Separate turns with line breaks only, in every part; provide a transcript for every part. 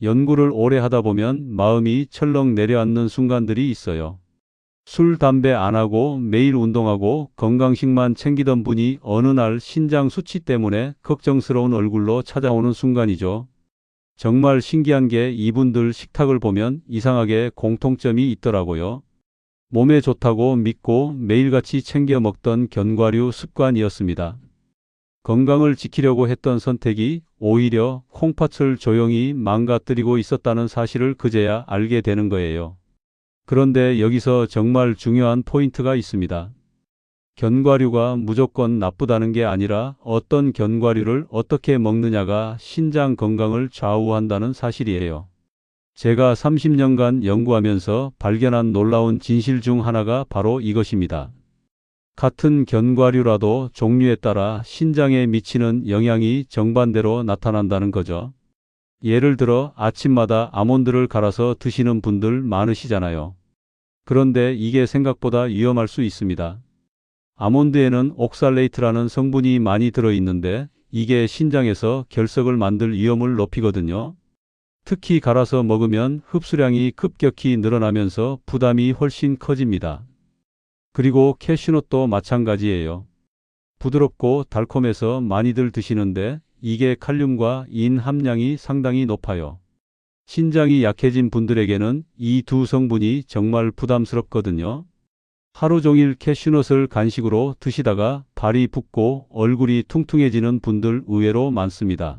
연구를 오래 하다 보면 마음이 철렁 내려앉는 순간들이 있어요. 술, 담배 안 하고 매일 운동하고 건강식만 챙기던 분이 어느 날 신장 수치 때문에 걱정스러운 얼굴로 찾아오는 순간이죠. 정말 신기한 게 이분들 식탁을 보면 이상하게 공통점이 있더라고요. 몸에 좋다고 믿고 매일같이 챙겨 먹던 견과류 습관이었습니다. 건강을 지키려고 했던 선택이 오히려 콩팥을 조용히 망가뜨리고 있었다는 사실을 그제야 알게 되는 거예요. 그런데 여기서 정말 중요한 포인트가 있습니다. 견과류가 무조건 나쁘다는 게 아니라 어떤 견과류를 어떻게 먹느냐가 신장 건강을 좌우한다는 사실이에요. 제가 30년간 연구하면서 발견한 놀라운 진실 중 하나가 바로 이것입니다. 같은 견과류라도 종류에 따라 신장에 미치는 영향이 정반대로 나타난다는 거죠. 예를 들어 아침마다 아몬드를 갈아서 드시는 분들 많으시잖아요. 그런데 이게 생각보다 위험할 수 있습니다. 아몬드에는 옥살레이트라는 성분이 많이 들어있는데 이게 신장에서 결석을 만들 위험을 높이거든요. 특히 갈아서 먹으면 흡수량이 급격히 늘어나면서 부담이 훨씬 커집니다. 그리고 캐슈넛도 마찬가지예요. 부드럽고 달콤해서 많이들 드시는데 이게 칼륨과 인 함량이 상당히 높아요. 신장이 약해진 분들에게는 이 두 성분이 정말 부담스럽거든요. 하루 종일 캐슈넛을 간식으로 드시다가 발이 붓고 얼굴이 퉁퉁해지는 분들 의외로 많습니다.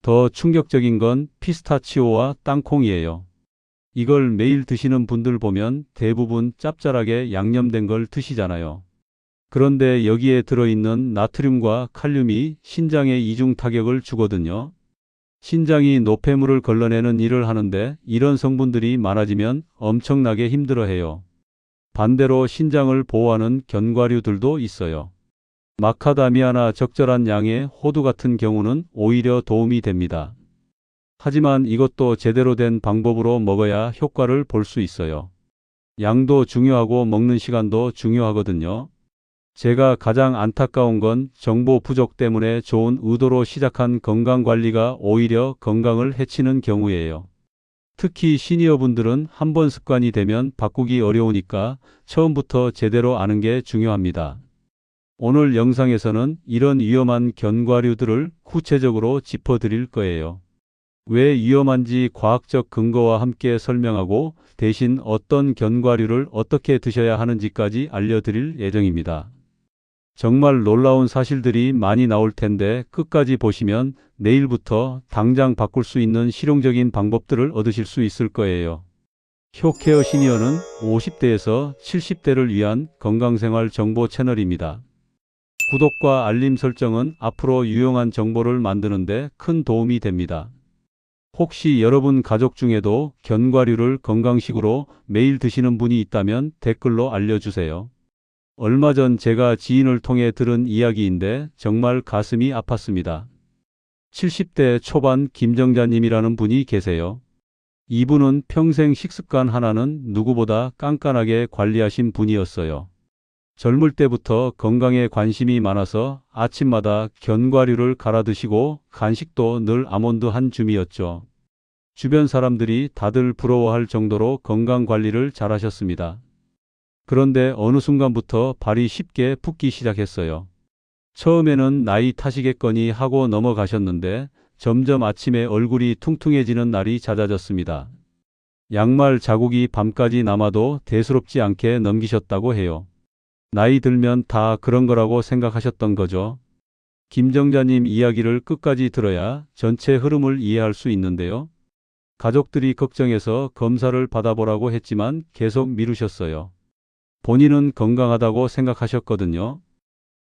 더 충격적인 건 피스타치오와 땅콩이에요. 이걸 매일 드시는 분들 보면 대부분 짭짤하게 양념된 걸 드시잖아요. 그런데 여기에 들어있는 나트륨과 칼륨이 신장에 이중 타격을 주거든요. 신장이 노폐물을 걸러내는 일을 하는데 이런 성분들이 많아지면 엄청나게 힘들어해요. 반대로 신장을 보호하는 견과류들도 있어요. 마카다미아나 적절한 양의 호두 같은 경우는 오히려 도움이 됩니다. 하지만 이것도 제대로 된 방법으로 먹어야 효과를 볼 수 있어요. 양도 중요하고 먹는 시간도 중요하거든요. 제가 가장 안타까운 건 정보 부족 때문에 좋은 의도로 시작한 건강 관리가 오히려 건강을 해치는 경우예요. 특히 시니어분들은 한 번 습관이 되면 바꾸기 어려우니까 처음부터 제대로 아는 게 중요합니다. 오늘 영상에서는 이런 위험한 견과류들을 구체적으로 짚어드릴 거예요. 왜 위험한지 과학적 근거와 함께 설명하고 대신 어떤 견과류를 어떻게 드셔야 하는지까지 알려드릴 예정입니다. 정말 놀라운 사실들이 많이 나올 텐데 끝까지 보시면 내일부터 당장 바꿀 수 있는 실용적인 방법들을 얻으실 수 있을 거예요. 효케어 시니어는 50대에서 70대를 위한 건강생활 정보 채널입니다. 구독과 알림 설정은 앞으로 유용한 정보를 만드는데 큰 도움이 됩니다. 혹시 여러분 가족 중에도 견과류를 건강식으로 매일 드시는 분이 있다면 댓글로 알려주세요. 얼마 전 제가 지인을 통해 들은 이야기인데 정말 가슴이 아팠습니다. 70대 초반 김정자님이라는 분이 계세요. 이분은 평생 식습관 하나는 누구보다 깐깐하게 관리하신 분이었어요. 젊을 때부터 건강에 관심이 많아서 아침마다 견과류를 갈아 드시고 간식도 늘 아몬드 한 줌이었죠. 주변 사람들이 다들 부러워할 정도로 건강 관리를 잘하셨습니다. 그런데 어느 순간부터 발이 쉽게 붓기 시작했어요. 처음에는 나이 탓이겠거니 하고 넘어가셨는데 점점 아침에 얼굴이 퉁퉁해지는 날이 잦아졌습니다. 양말 자국이 밤까지 남아도 대수롭지 않게 넘기셨다고 해요. 나이 들면 다 그런 거라고 생각하셨던 거죠. 김정자님 이야기를 끝까지 들어야 전체 흐름을 이해할 수 있는데요. 가족들이 걱정해서 검사를 받아보라고 했지만 계속 미루셨어요. 본인은 건강하다고 생각하셨거든요.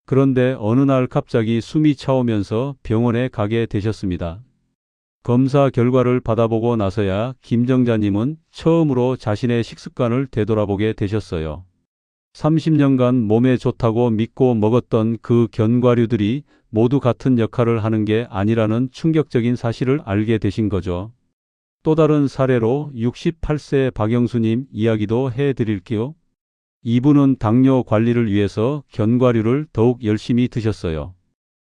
그런데 어느 날 갑자기 숨이 차오면서 병원에 가게 되셨습니다. 검사 결과를 받아보고 나서야 김정자님은 처음으로 자신의 식습관을 되돌아보게 되셨어요. 30년간 몸에 좋다고 믿고 먹었던 그 견과류들이 모두 같은 역할을 하는 게 아니라는 충격적인 사실을 알게 되신 거죠. 또 다른 사례로 68세 박영수님 이야기도 해 드릴게요. 이분은 당뇨 관리를 위해서 견과류를 더욱 열심히 드셨어요.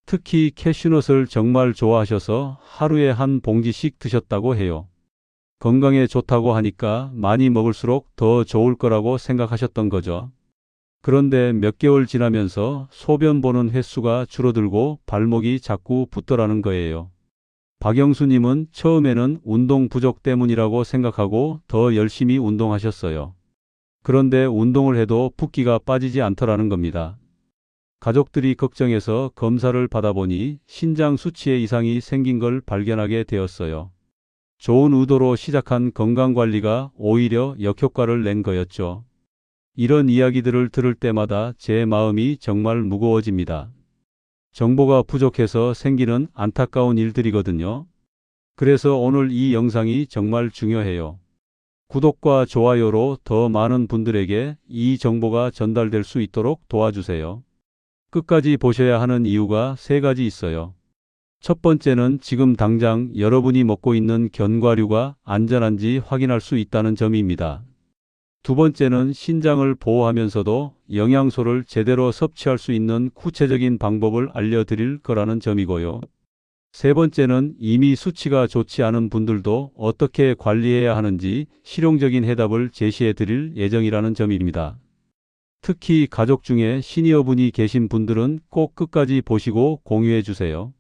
특히 캐슈넛을 정말 좋아하셔서 하루에 한 봉지씩 드셨다고 해요. 건강에 좋다고 하니까 많이 먹을수록 더 좋을 거라고 생각하셨던 거죠. 그런데 몇 개월 지나면서 소변 보는 횟수가 줄어들고 발목이 자꾸 붓더라는 거예요. 박영수님은 처음에는 운동 부족 때문이라고 생각하고 더 열심히 운동하셨어요. 그런데 운동을 해도 붓기가 빠지지 않더라는 겁니다. 가족들이 걱정해서 검사를 받아보니 신장 수치에 이상이 생긴 걸 발견하게 되었어요. 좋은 의도로 시작한 건강관리가 오히려 역효과를 낸 거였죠. 이런 이야기들을 들을 때마다 제 마음이 정말 무거워집니다. 정보가 부족해서 생기는 안타까운 일들이거든요. 그래서 오늘 이 영상이 정말 중요해요. 구독과 좋아요로 더 많은 분들에게 이 정보가 전달될 수 있도록 도와주세요. 끝까지 보셔야 하는 이유가 세 가지 있어요. 첫 번째는 지금 당장 여러분이 먹고 있는 견과류가 안전한지 확인할 수 있다는 점입니다. 두 번째는 신장을 보호하면서도 영양소를 제대로 섭취할 수 있는 구체적인 방법을 알려드릴 거라는 점이고요. 세 번째는 이미 수치가 좋지 않은 분들도 어떻게 관리해야 하는지 실용적인 해답을 제시해 드릴 예정이라는 점입니다. 특히 가족 중에 시니어분이 계신 분들은 꼭 끝까지 보시고 공유해 주세요.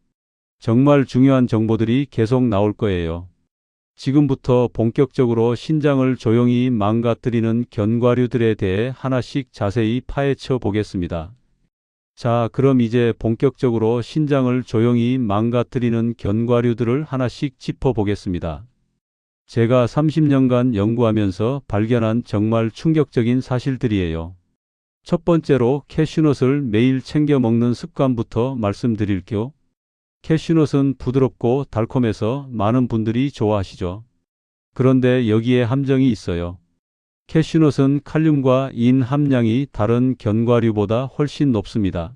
정말 중요한 정보들이 계속 나올 거예요. 지금부터 본격적으로 신장을 조용히 망가뜨리는 견과류들에 대해 하나씩 자세히 파헤쳐 보겠습니다. 자, 그럼 이제 본격적으로 신장을 조용히 망가뜨리는 견과류들을 하나씩 짚어 보겠습니다. 제가 30년간 연구하면서 발견한 정말 충격적인 사실들이에요. 첫 번째로 캐슈넛을 매일 챙겨 먹는 습관부터 말씀드릴게요. 캐슈넛은 부드럽고 달콤해서 많은 분들이 좋아하시죠. 그런데 여기에 함정이 있어요. 캐슈넛은 칼륨과 인 함량이 다른 견과류보다 훨씬 높습니다.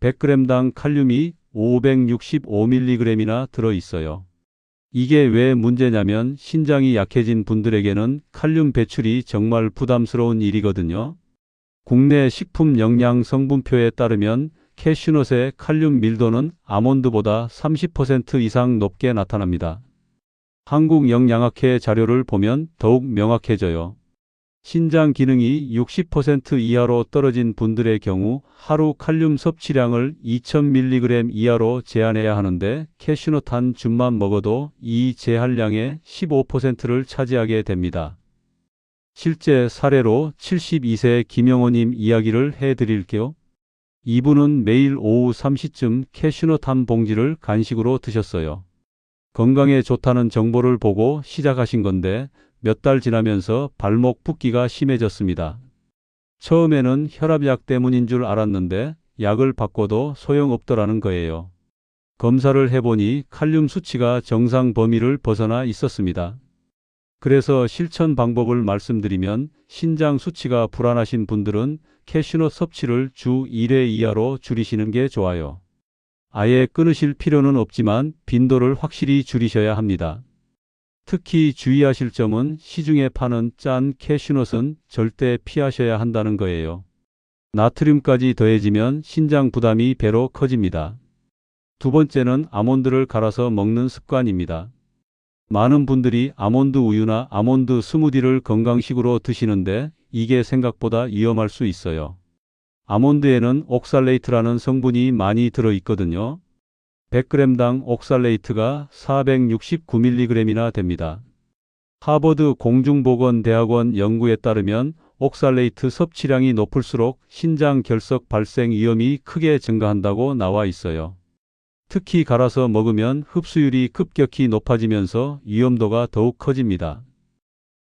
100g당 칼륨이 565mg이나 들어 있어요. 이게 왜 문제냐면 신장이 약해진 분들에게는 칼륨 배출이 정말 부담스러운 일이거든요. 국내 식품 영양 성분표에 따르면 캐슈넛의 칼륨 밀도는 아몬드보다 30% 이상 높게 나타납니다. 한국 영양학회 자료를 보면 더욱 명확해져요. 신장 기능이 60% 이하로 떨어진 분들의 경우 하루 칼륨 섭취량을 2000mg 이하로 제한해야 하는데 캐슈넛 한 줌만 먹어도 이 제한량의 15%를 차지하게 됩니다. 실제 사례로 72세 김영호님 이야기를 해드릴게요. 이분은 매일 오후 3시쯤 캐슈넛 한 봉지를 간식으로 드셨어요. 건강에 좋다는 정보를 보고 시작하신 건데 몇 달 지나면서 발목 붓기가 심해졌습니다. 처음에는 혈압약 때문인 줄 알았는데 약을 바꿔도 소용없더라는 거예요. 검사를 해보니 칼륨 수치가 정상 범위를 벗어나 있었습니다. 그래서 실천 방법을 말씀드리면 신장 수치가 불안하신 분들은 캐슈넛 섭취를 주 1회 이하로 줄이시는 게 좋아요. 아예 끊으실 필요는 없지만 빈도를 확실히 줄이셔야 합니다. 특히 주의하실 점은 시중에 파는 짠 캐슈넛은 절대 피하셔야 한다는 거예요. 나트륨까지 더해지면 신장 부담이 배로 커집니다. 두 번째는 아몬드를 갈아서 먹는 습관입니다. 많은 분들이 아몬드 우유나 아몬드 스무디를 건강식으로 드시는데 이게 생각보다 위험할 수 있어요. 아몬드에는 옥살레이트라는 성분이 많이 들어 있거든요. 100g당 옥살레이트가 469mg이나 됩니다. 하버드 공중보건대학원 연구에 따르면 옥살레이트 섭취량이 높을수록 신장 결석 발생 위험이 크게 증가한다고 나와 있어요. 특히 갈아서 먹으면 흡수율이 급격히 높아지면서 위험도가 더욱 커집니다.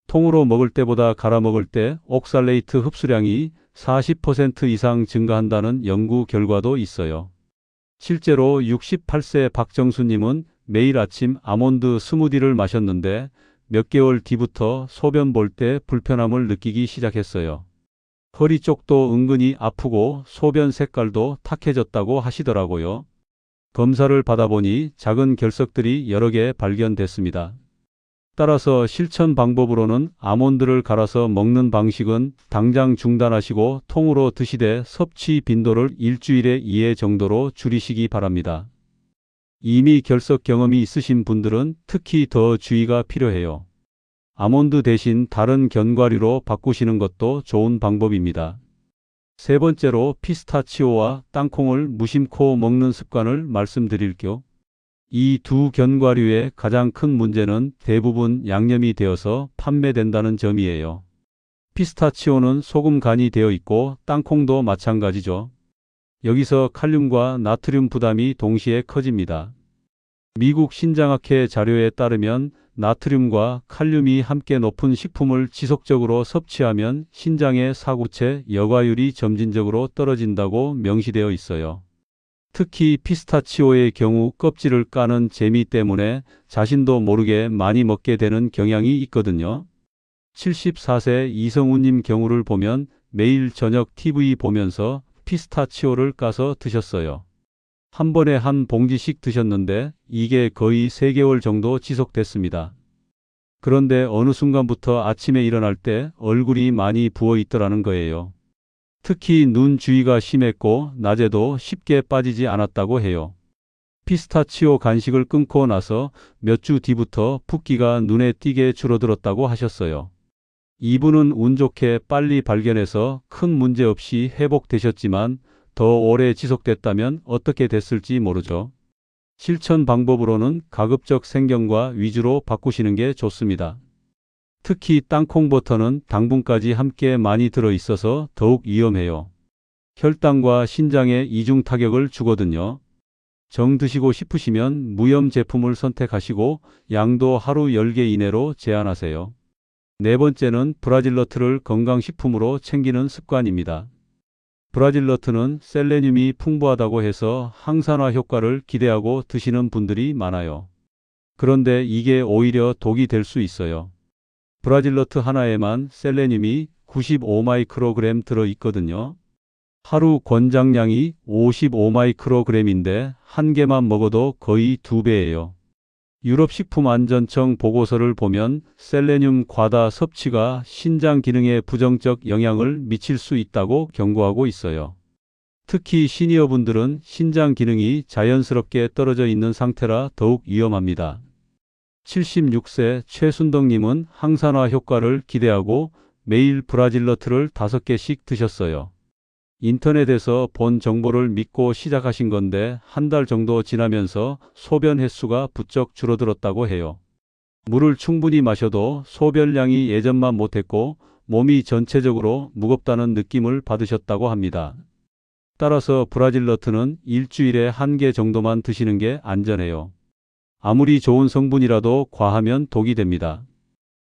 통으로 먹을 때보다 갈아 먹을 때 옥살레이트 흡수량이 40% 이상 증가한다는 연구 결과도 있어요. 실제로 68세 박정수님은 매일 아침 아몬드 스무디를 마셨는데 몇 개월 뒤부터 소변 볼 때 불편함을 느끼기 시작했어요. 허리 쪽도 은근히 아프고 소변 색깔도 탁해졌다고 하시더라고요. 검사를 받아보니 작은 결석들이 여러 개 발견됐습니다. 따라서 실천 방법으로는 아몬드를 갈아서 먹는 방식은 당장 중단하시고 통으로 드시되 섭취 빈도를 일주일에 2회 정도로 줄이시기 바랍니다. 이미 결석 경험이 있으신 분들은 특히 더 주의가 필요해요. 아몬드 대신 다른 견과류로 바꾸시는 것도 좋은 방법입니다. 세 번째로 피스타치오와 땅콩을 무심코 먹는 습관을 말씀드릴게요. 이 두 견과류의 가장 큰 문제는 대부분 양념이 되어서 판매된다는 점이에요. 피스타치오는 소금 간이 되어 있고 땅콩도 마찬가지죠. 여기서 칼륨과 나트륨 부담이 동시에 커집니다. 미국 신장학회 자료에 따르면 나트륨과 칼륨이 함께 높은 식품을 지속적으로 섭취하면 신장의 사구체 여과율이 점진적으로 떨어진다고 명시되어 있어요. 특히 피스타치오의 경우 껍질을 까는 재미 때문에 자신도 모르게 많이 먹게 되는 경향이 있거든요. 74세 이성우님 경우를 보면 매일 저녁 TV 보면서 피스타치오를 까서 드셨어요. 한 번에 한 봉지씩 드셨는데 이게 거의 3개월 정도 지속됐습니다. 그런데 어느 순간부터 아침에 일어날 때 얼굴이 많이 부어 있더라는 거예요. 특히 눈 주위가 심했고 낮에도 쉽게 빠지지 않았다고 해요. 피스타치오 간식을 끊고 나서 몇 주 뒤부터 붓기가 눈에 띄게 줄어들었다고 하셨어요. 이분은 운 좋게 빨리 발견해서 큰 문제 없이 회복되셨지만 더 오래 지속됐다면 어떻게 됐을지 모르죠. 실천 방법으로는 가급적 생경과 위주로 바꾸시는 게 좋습니다. 특히 땅콩 버터는 당분까지 함께 많이 들어 있어서 더욱 위험해요. 혈당과 신장에 이중 타격을 주거든요. 정 드시고 싶으시면 무염 제품을 선택하시고 양도 하루 10개 이내로 제한하세요. 네 번째는 브라질너트를 건강식품으로 챙기는 습관입니다. 브라질 너트는 셀레늄이 풍부하다고 해서 항산화 효과를 기대하고 드시는 분들이 많아요. 그런데 이게 오히려 독이 될 수 있어요. 브라질 너트 하나에만 셀레늄이 95마이크로그램 들어 있거든요. 하루 권장량이 55마이크로그램인데 한 개만 먹어도 거의 두 배예요. 유럽식품안전청 보고서를 보면 셀레늄 과다 섭취가 신장 기능에 부정적 영향을 미칠 수 있다고 경고하고 있어요. 특히 시니어분들은 신장 기능이 자연스럽게 떨어져 있는 상태라 더욱 위험합니다. 76세 최순덕님은 항산화 효과를 기대하고 매일 브라질너트를 5개씩 드셨어요. 인터넷에서 본 정보를 믿고 시작하신 건데 한 달 정도 지나면서 소변 횟수가 부쩍 줄어들었다고 해요. 물을 충분히 마셔도 소변량이 예전만 못했고 몸이 전체적으로 무겁다는 느낌을 받으셨다고 합니다. 따라서 브라질 너트는 일주일에 한 개 정도만 드시는 게 안전해요. 아무리 좋은 성분이라도 과하면 독이 됩니다.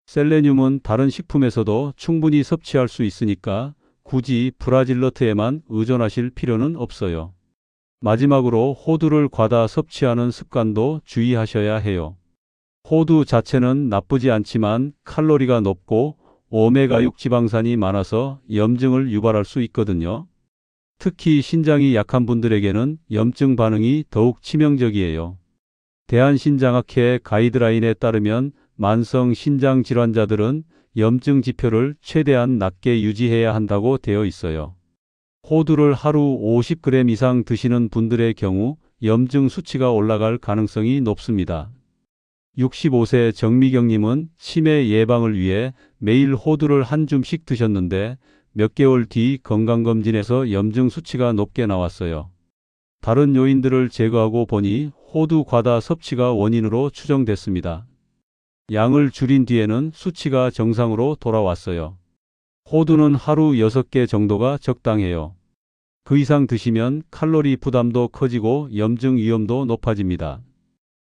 셀레늄은 다른 식품에서도 충분히 섭취할 수 있으니까 굳이 브라질너트에만 의존하실 필요는 없어요. 마지막으로 호두를 과다 섭취하는 습관도 주의하셔야 해요. 호두 자체는 나쁘지 않지만 칼로리가 높고 오메가6 지방산이 많아서 염증을 유발할 수 있거든요. 특히 신장이 약한 분들에게는 염증 반응이 더욱 치명적이에요. 대한신장학회 가이드라인에 따르면 만성 신장 질환자들은 염증 지표를 최대한 낮게 유지해야 한다고 되어 있어요. 호두를 하루 50g 이상 드시는 분들의 경우 염증 수치가 올라갈 가능성이 높습니다. 65세 정미경님은 치매 예방을 위해 매일 호두를 한 줌씩 드셨는데 몇 개월 뒤 건강검진에서 염증 수치가 높게 나왔어요. 다른 요인들을 제거하고 보니 호두 과다 섭취가 원인으로 추정됐습니다. 양을 줄인 뒤에는 수치가 정상으로 돌아왔어요. 호두는 하루 6개 정도가 적당해요. 그 이상 드시면 칼로리 부담도 커지고 염증 위험도 높아집니다.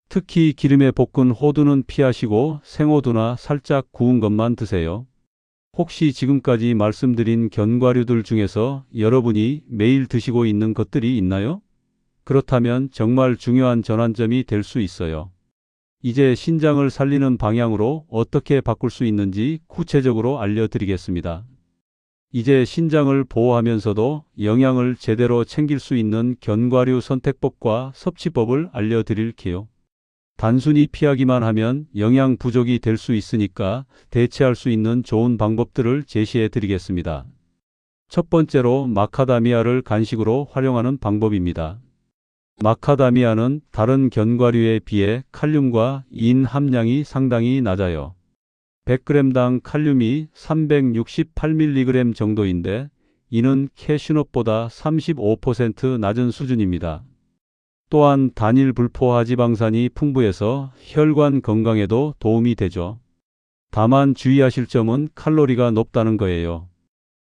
특히 기름에 볶은 호두는 피하시고 생호두나 살짝 구운 것만 드세요. 혹시 지금까지 말씀드린 견과류들 중에서 여러분이 매일 드시고 있는 것들이 있나요? 그렇다면 정말 중요한 전환점이 될 수 있어요. 이제 신장을 살리는 방향으로 어떻게 바꿀 수 있는지 구체적으로 알려드리겠습니다. 이제 신장을 보호하면서도 영양을 제대로 챙길 수 있는 견과류 선택법과 섭취법을 알려드릴게요. 단순히 피하기만 하면 영양 부족이 될 수 있으니까 대체할 수 있는 좋은 방법들을 제시해 드리겠습니다. 첫 번째로 마카다미아를 간식으로 활용하는 방법입니다. 마카다미아는 다른 견과류에 비해 칼륨과 인 함량이 상당히 낮아요. 100g당 칼륨이 368mg 정도인데 이는 캐슈넛보다 35% 낮은 수준입니다. 또한 단일 불포화 지방산이 풍부해서 혈관 건강에도 도움이 되죠. 다만 주의하실 점은 칼로리가 높다는 거예요.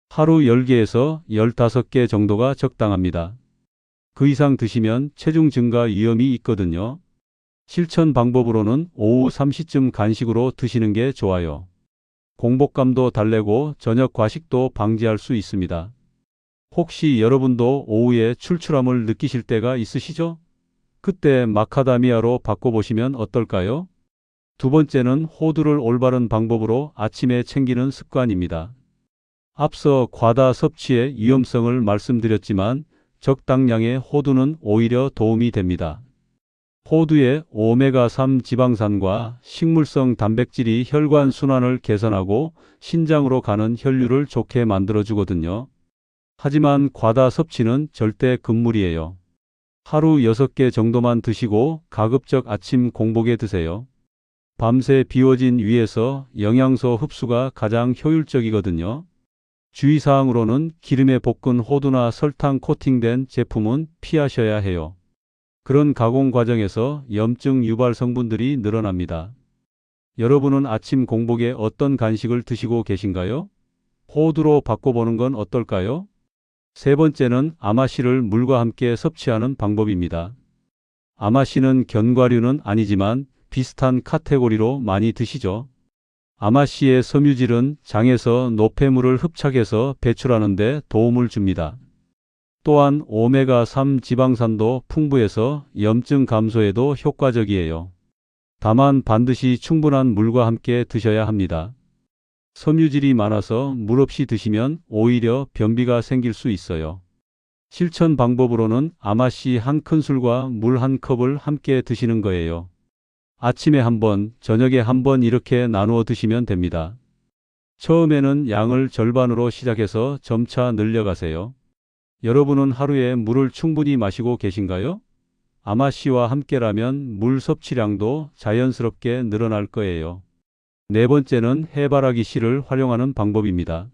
하루 10개에서 15개 정도가 적당합니다. 그 이상 드시면 체중 증가 위험이 있거든요. 실천 방법으로는 오후 3시쯤 간식으로 드시는 게 좋아요. 공복감도 달래고 저녁 과식도 방지할 수 있습니다. 혹시 여러분도 오후에 출출함을 느끼실 때가 있으시죠? 그때 마카다미아로 바꿔보시면 어떨까요? 두 번째는 호두를 올바른 방법으로 아침에 챙기는 습관입니다. 앞서 과다 섭취의 위험성을 말씀드렸지만 적당량의 호두는 오히려 도움이 됩니다. 호두의 오메가3 지방산과 식물성 단백질이 혈관 순환을 개선하고 신장으로 가는 혈류를 좋게 만들어주거든요. 하지만 과다 섭취는 절대 금물이에요. 하루 6개 정도만 드시고 가급적 아침 공복에 드세요. 밤새 비워진 위에서 영양소 흡수가 가장 효율적이거든요. 주의사항으로는 기름에 볶은 호두나 설탕 코팅된 제품은 피하셔야 해요. 그런 가공 과정에서 염증 유발 성분들이 늘어납니다. 여러분은 아침 공복에 어떤 간식을 드시고 계신가요? 호두로 바꿔보는 건 어떨까요? 세 번째는 아마씨를 물과 함께 섭취하는 방법입니다. 아마씨는 견과류는 아니지만 비슷한 카테고리로 많이 드시죠. 아마씨의 섬유질은 장에서 노폐물을 흡착해서 배출하는 데 도움을 줍니다. 또한 오메가3 지방산도 풍부해서 염증 감소에도 효과적이에요. 다만 반드시 충분한 물과 함께 드셔야 합니다. 섬유질이 많아서 물 없이 드시면 오히려 변비가 생길 수 있어요. 실천 방법으로는 아마씨 한 큰술과 물 한 컵을 함께 드시는 거예요. 아침에 한 번, 저녁에 한 번 이렇게 나누어 드시면 됩니다. 처음에는 양을 절반으로 시작해서 점차 늘려가세요. 여러분은 하루에 물을 충분히 마시고 계신가요? 아마 씨와 함께라면 물 섭취량도 자연스럽게 늘어날 거예요. 네 번째는 해바라기 씨를 활용하는 방법입니다.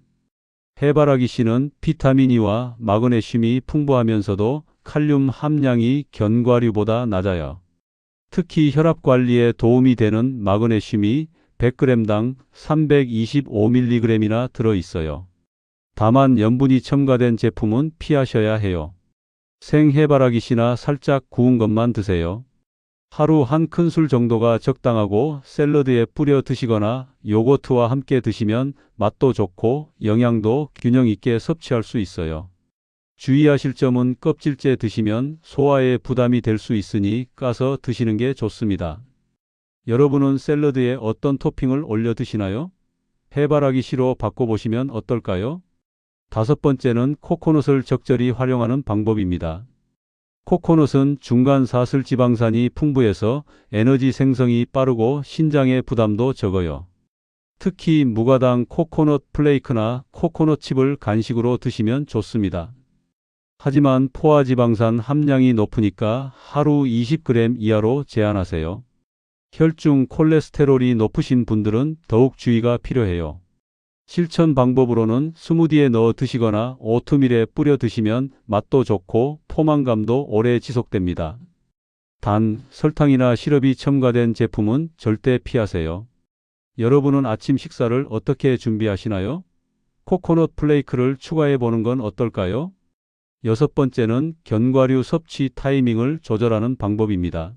해바라기 씨는 비타민 E와 마그네슘이 풍부하면서도 칼륨 함량이 견과류보다 낮아요. 특히 혈압 관리에 도움이 되는 마그네슘이 100g당 325mg이나 들어 있어요. 다만 염분이 첨가된 제품은 피하셔야 해요. 생해바라기 씨나 살짝 구운 것만 드세요. 하루 한 큰술 정도가 적당하고 샐러드에 뿌려 드시거나 요거트와 함께 드시면 맛도 좋고 영양도 균형 있게 섭취할 수 있어요. 주의하실 점은 껍질째 드시면 소화에 부담이 될 수 있으니 까서 드시는 게 좋습니다. 여러분은 샐러드에 어떤 토핑을 올려 드시나요? 해바라기 씨로 바꿔보시면 어떨까요? 다섯 번째는 코코넛을 적절히 활용하는 방법입니다. 코코넛은 중간 사슬 지방산이 풍부해서 에너지 생성이 빠르고 신장의 부담도 적어요. 특히 무가당 코코넛 플레이크나 코코넛 칩을 간식으로 드시면 좋습니다. 하지만 포화지방산 함량이 높으니까 하루 20g 이하로 제한하세요. 혈중 콜레스테롤이 높으신 분들은 더욱 주의가 필요해요. 실천 방법으로는 스무디에 넣어 드시거나 오트밀에 뿌려 드시면 맛도 좋고 포만감도 오래 지속됩니다. 단, 설탕이나 시럽이 첨가된 제품은 절대 피하세요. 여러분은 아침 식사를 어떻게 준비하시나요? 코코넛 플레이크를 추가해 보는 건 어떨까요? 여섯 번째는 견과류 섭취 타이밍을 조절하는 방법입니다.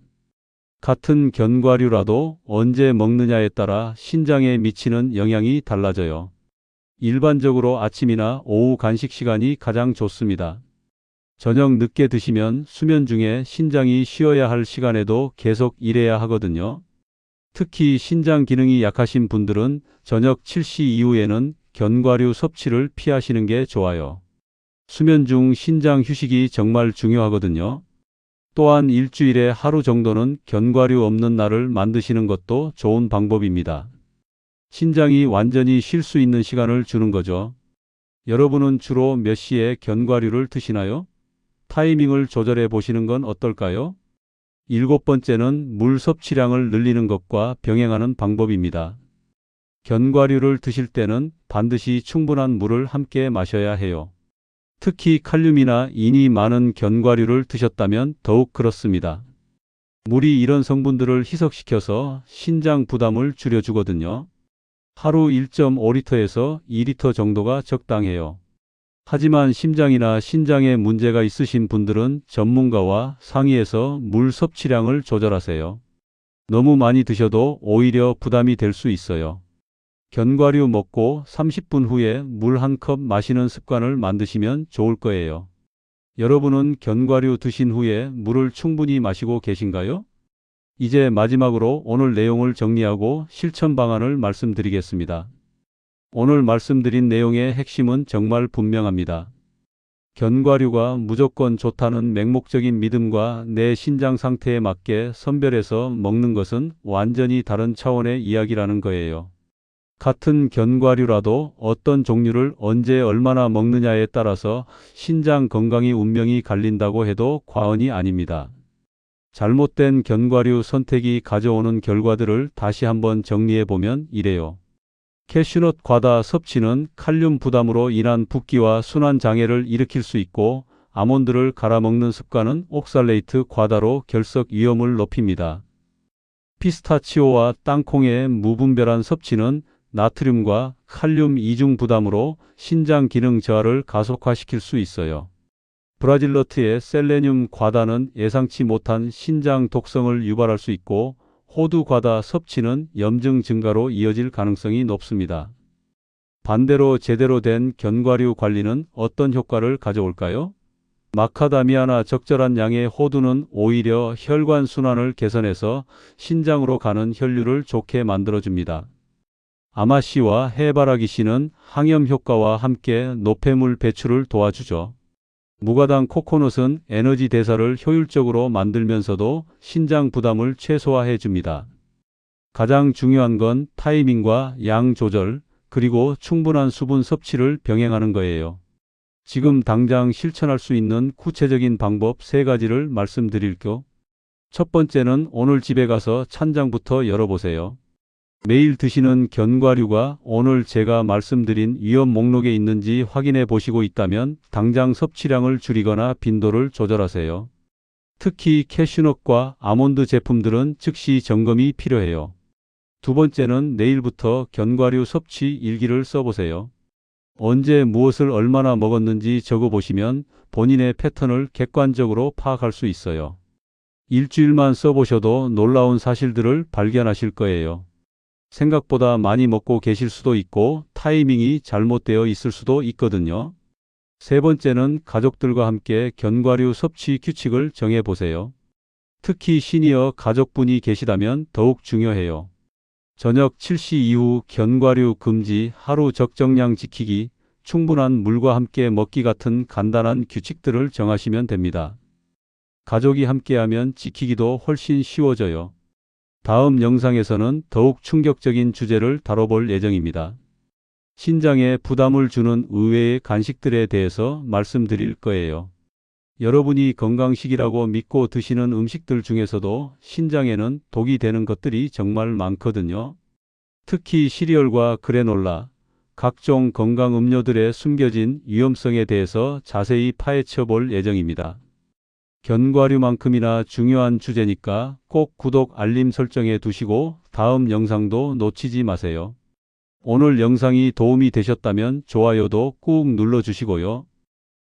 같은 견과류라도 언제 먹느냐에 따라 신장에 미치는 영향이 달라져요. 일반적으로 아침이나 오후 간식 시간이 가장 좋습니다. 저녁 늦게 드시면 수면 중에 신장이 쉬어야 할 시간에도 계속 일해야 하거든요. 특히 신장 기능이 약하신 분들은 저녁 7시 이후에는 견과류 섭취를 피하시는 게 좋아요. 수면 중 신장 휴식이 정말 중요하거든요. 또한 일주일에 하루 정도는 견과류 없는 날을 만드시는 것도 좋은 방법입니다. 신장이 완전히 쉴 수 있는 시간을 주는 거죠. 여러분은 주로 몇 시에 견과류를 드시나요? 타이밍을 조절해 보시는 건 어떨까요? 일곱 번째는 물 섭취량을 늘리는 것과 병행하는 방법입니다. 견과류를 드실 때는 반드시 충분한 물을 함께 마셔야 해요. 특히 칼륨이나 인이 많은 견과류를 드셨다면 더욱 그렇습니다. 물이 이런 성분들을 희석시켜서 신장 부담을 줄여주거든요. 하루 1.5리터에서 2리터 정도가 적당해요. 하지만 심장이나 신장에 문제가 있으신 분들은 전문가와 상의해서 물 섭취량을 조절하세요. 너무 많이 드셔도 오히려 부담이 될 수 있어요. 견과류 먹고 30분 후에 물 한 컵 마시는 습관을 만드시면 좋을 거예요. 여러분은 견과류 드신 후에 물을 충분히 마시고 계신가요? 이제 마지막으로 오늘 내용을 정리하고 실천 방안을 말씀드리겠습니다. 오늘 말씀드린 내용의 핵심은 정말 분명합니다. 견과류가 무조건 좋다는 맹목적인 믿음과 내 신장 상태에 맞게 선별해서 먹는 것은 완전히 다른 차원의 이야기라는 거예요. 같은 견과류라도 어떤 종류를 언제 얼마나 먹느냐에 따라서 신장 건강이 운명이 갈린다고 해도 과언이 아닙니다. 잘못된 견과류 선택이 가져오는 결과들을 다시 한번 정리해 보면 이래요. 캐슈넛 과다 섭취는 칼륨 부담으로 인한 붓기와 순환 장애를 일으킬 수 있고 아몬드를 갈아 먹는 습관은 옥살레이트 과다로 결석 위험을 높입니다. 피스타치오와 땅콩의 무분별한 섭취는 나트륨과 칼륨 이중 부담으로 신장 기능 저하를 가속화시킬 수 있어요. 브라질너트의 셀레늄 과다는 예상치 못한 신장 독성을 유발할 수 있고 호두 과다 섭취는 염증 증가로 이어질 가능성이 높습니다. 반대로 제대로 된 견과류 관리는 어떤 효과를 가져올까요? 마카다미아나 적절한 양의 호두는 오히려 혈관 순환을 개선해서 신장으로 가는 혈류를 좋게 만들어줍니다. 아마 씨와 해바라기 씨는 항염 효과와 함께 노폐물 배출을 도와주죠. 무가당 코코넛은 에너지 대사를 효율적으로 만들면서도 신장 부담을 최소화해 줍니다. 가장 중요한 건 타이밍과 양 조절, 그리고 충분한 수분 섭취를 병행하는 거예요. 지금 당장 실천할 수 있는 구체적인 방법 세 가지를 말씀드릴게요. 첫 번째는 오늘 집에 가서 찬장부터 열어보세요. 매일 드시는 견과류가 오늘 제가 말씀드린 위험 목록에 있는지 확인해 보시고 있다면 당장 섭취량을 줄이거나 빈도를 조절하세요. 특히 캐슈넛과 아몬드 제품들은 즉시 점검이 필요해요. 두 번째는 내일부터 견과류 섭취 일기를 써보세요. 언제 무엇을 얼마나 먹었는지 적어보시면 본인의 패턴을 객관적으로 파악할 수 있어요. 일주일만 써보셔도 놀라운 사실들을 발견하실 거예요. 생각보다 많이 먹고 계실 수도 있고 타이밍이 잘못되어 있을 수도 있거든요. 세 번째는 가족들과 함께 견과류 섭취 규칙을 정해 보세요. 특히 시니어 가족분이 계시다면 더욱 중요해요. 저녁 7시 이후 견과류 금지, 하루 적정량 지키기, 충분한 물과 함께 먹기 같은 간단한 규칙들을 정하시면 됩니다. 가족이 함께하면 지키기도 훨씬 쉬워져요. 다음 영상에서는 더욱 충격적인 주제를 다뤄볼 예정입니다. 신장에 부담을 주는 의외의 간식들에 대해서 말씀드릴 거예요. 여러분이 건강식이라고 믿고 드시는 음식들 중에서도 신장에는 독이 되는 것들이 정말 많거든요. 특히 시리얼과 그래놀라, 각종 건강 음료들의 숨겨진 위험성에 대해서 자세히 파헤쳐 볼 예정입니다. 견과류만큼이나 중요한 주제니까 꼭 구독 알림 설정해 두시고 다음 영상도 놓치지 마세요. 오늘 영상이 도움이 되셨다면 좋아요도 꾹 눌러 주시고요.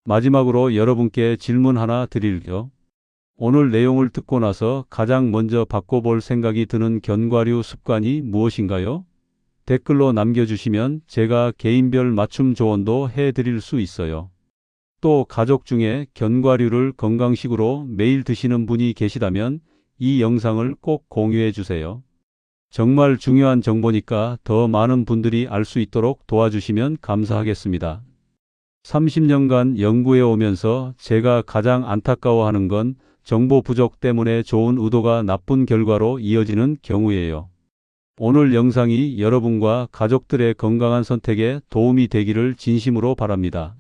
마지막으로 여러분께 질문 하나 드릴게요. 오늘 내용을 듣고 나서 가장 먼저 바꿔볼 생각이 드는 견과류 습관이 무엇인가요? 댓글로 남겨주시면 제가 개인별 맞춤 조언도 해드릴 수 있어요. 또 가족 중에 견과류를 건강식으로 매일 드시는 분이 계시다면 이 영상을 꼭 공유해 주세요. 정말 중요한 정보니까 더 많은 분들이 알 수 있도록 도와주시면 감사하겠습니다. 30년간 연구해 오면서 제가 가장 안타까워하는 건 정보 부족 때문에 좋은 의도가 나쁜 결과로 이어지는 경우예요. 오늘 영상이 여러분과 가족들의 건강한 선택에 도움이 되기를 진심으로 바랍니다.